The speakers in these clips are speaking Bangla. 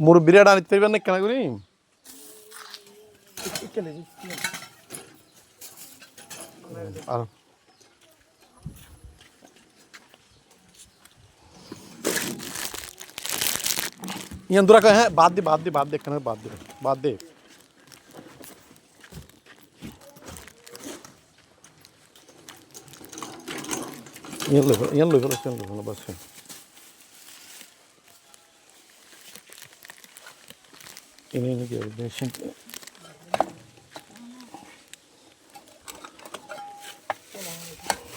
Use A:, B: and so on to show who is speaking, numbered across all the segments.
A: মুরব্বীরা আনিতে পারবেন না কেন করি আর ইয়ান দুরা কয়, হ্যাঁ বাদ দে বাদ দে বাদ দে কেন বাদ দে বাদ দে ইয়ান লই ফেলো, ইয়ান লই ফেলো ইয়ান লই ফেলো বাস এনে এনে কি দেখছেন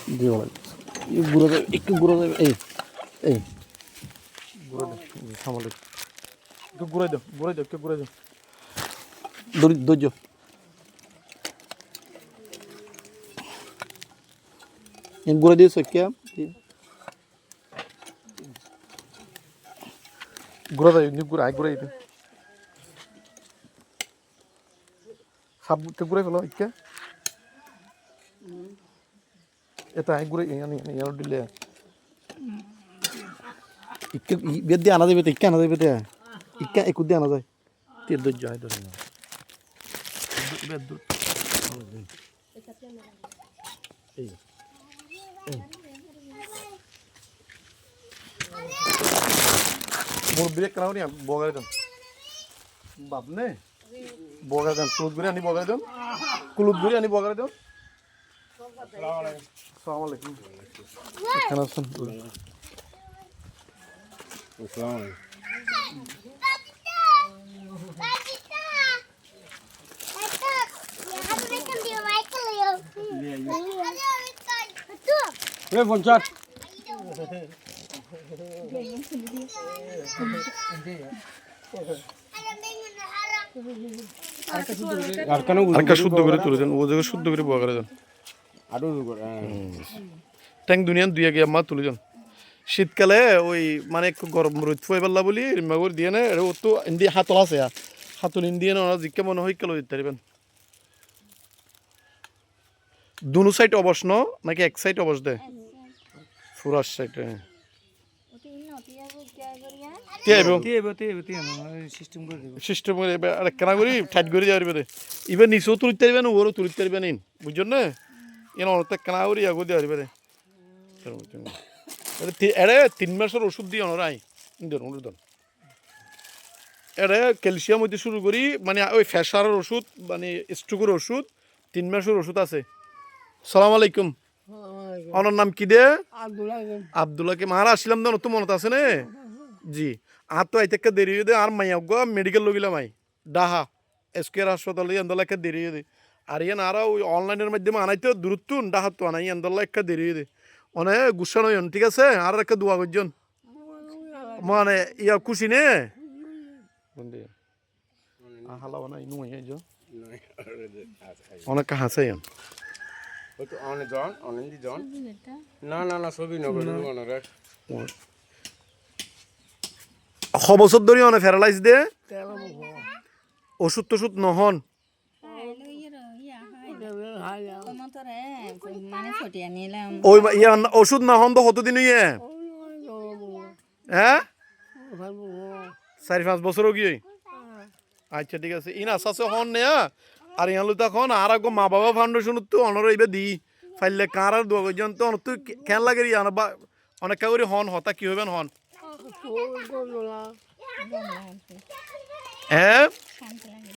A: না এই গুঁড়ো দেবে একটু গুঁড়ো দেবে এই এই গুঁড়ো দে সামাল একটু গুঁড়ো দাও গুঁড়ো দাও একটু গুঁড়ো দাও ধৈর্য গুঁড়ো দিয়েছ কে এমনি গুঁড়ো আয় গুঁড়ো দিতে সাপ একটু গুঁড়ো ফেলো ইকে এটা আয় গুঁড়ো ইয়ানি ইয়ানো দিলে ইকে বেদ দিয়ে আনা যাবে তো ইকে আনা যাবে তো ইকে একু দিয়ে আনা যায় তীর ধৈর্য হয় ধরে নাও। বেদ দূর। এই এই। মোর ব্রেক করাও নি বগাই দেন বাপ নে বগাই দেন কুলুত গুড়ি আনি বগাই দেন কুলুত গুড়ি আনি বগাই দেন আসসালামু আলাইকুম শুদ্ধ করে তুলে দেন ও জায়গায় শুদ্ধ করে বগাই দেন।
B: আরও
A: ট্যাঙ্ক দুনিয়ান দুই আগে মা তুলে যান শীতকালে ওই মানে একটু গরম রোদ ফুয়ে পারলা বলি রিমাগুর দিয়ে না ও তো ইন্দি হাতল আছে আর হাতল ইন্ডিয়ান ওরা জিজ্ঞা মনে হয় কেলো দিতে পারবেন। দুনো সাইড অবস ন নাকি এক সাইড অবস দে? ফুরাস সাইড
B: সিস্টেম করে দেবো।
A: সিস্টেম করে এবার আর কেনা করি ঠাইট করে যাওয়ার এবারে এবার নিচেও তুলিতে পারবেন ওরও তুলিতে পারবেন ইন বুঝছেন না? এন অনেকটা কেনা করি আগো দেওয়ার এবারে এরে তিন মাসের ওষুধ দিয়ে অনরাই ধরুন ধরুন এরে ক্যালসিয়াম হইতে শুরু করি মানে ওই ফ্যাসারের ওষুধ মানে স্ট্রোকের ওষুধ তিন মাসের ওষুধ আছে। সালাম আলাইকুম। ওনার নাম কি দে? আবদুল্লাহকে মারা আসলাম তো তো মনত আছে নে? জি। আর তো আইতে দেরি হয়ে দে আর মাইয়া গো মেডিকেল লগিলাম আই। ডাহা এসকের হাসপাতালে এন্দলা একটা দেরি হয়ে দে। আর ইয়ান আর ওই অনলাইনের মাধ্যমে আনাইতে দূরত্ব ডাহা তো আনাই এন্দলা একটা দেরি হয়ে দে। অনে গুসানো হইন ঠিক আছে? আর একটা দোয়া করছেন মানে ইয়া খুশি নে? ইনু মাইয়া যো
B: জন জন। না না না ছবি
A: ধরে প্যারালাইজ দে। ওষুধ টষুধ নহন।
C: মানে
A: ওই ইয়া ওষুধ নহন তো কতদিন ইয়ে? হ্যাঁ চারি পাঁচ বছরও কি? আচ্ছা ঠিক আছে। ইন আশা আছে হন নেয়া আর ইয়ালো তখন আর এক মা বাবা ফাউন্ডেশন তো অনর ইবে দি। ফাইলে কার আর দোয়া পর্যন্ত তো কেন লাগে ইয়ান বা অনেক কাউরি হন হতা কি হবেন হন? হ্যাঁ।
C: লাগে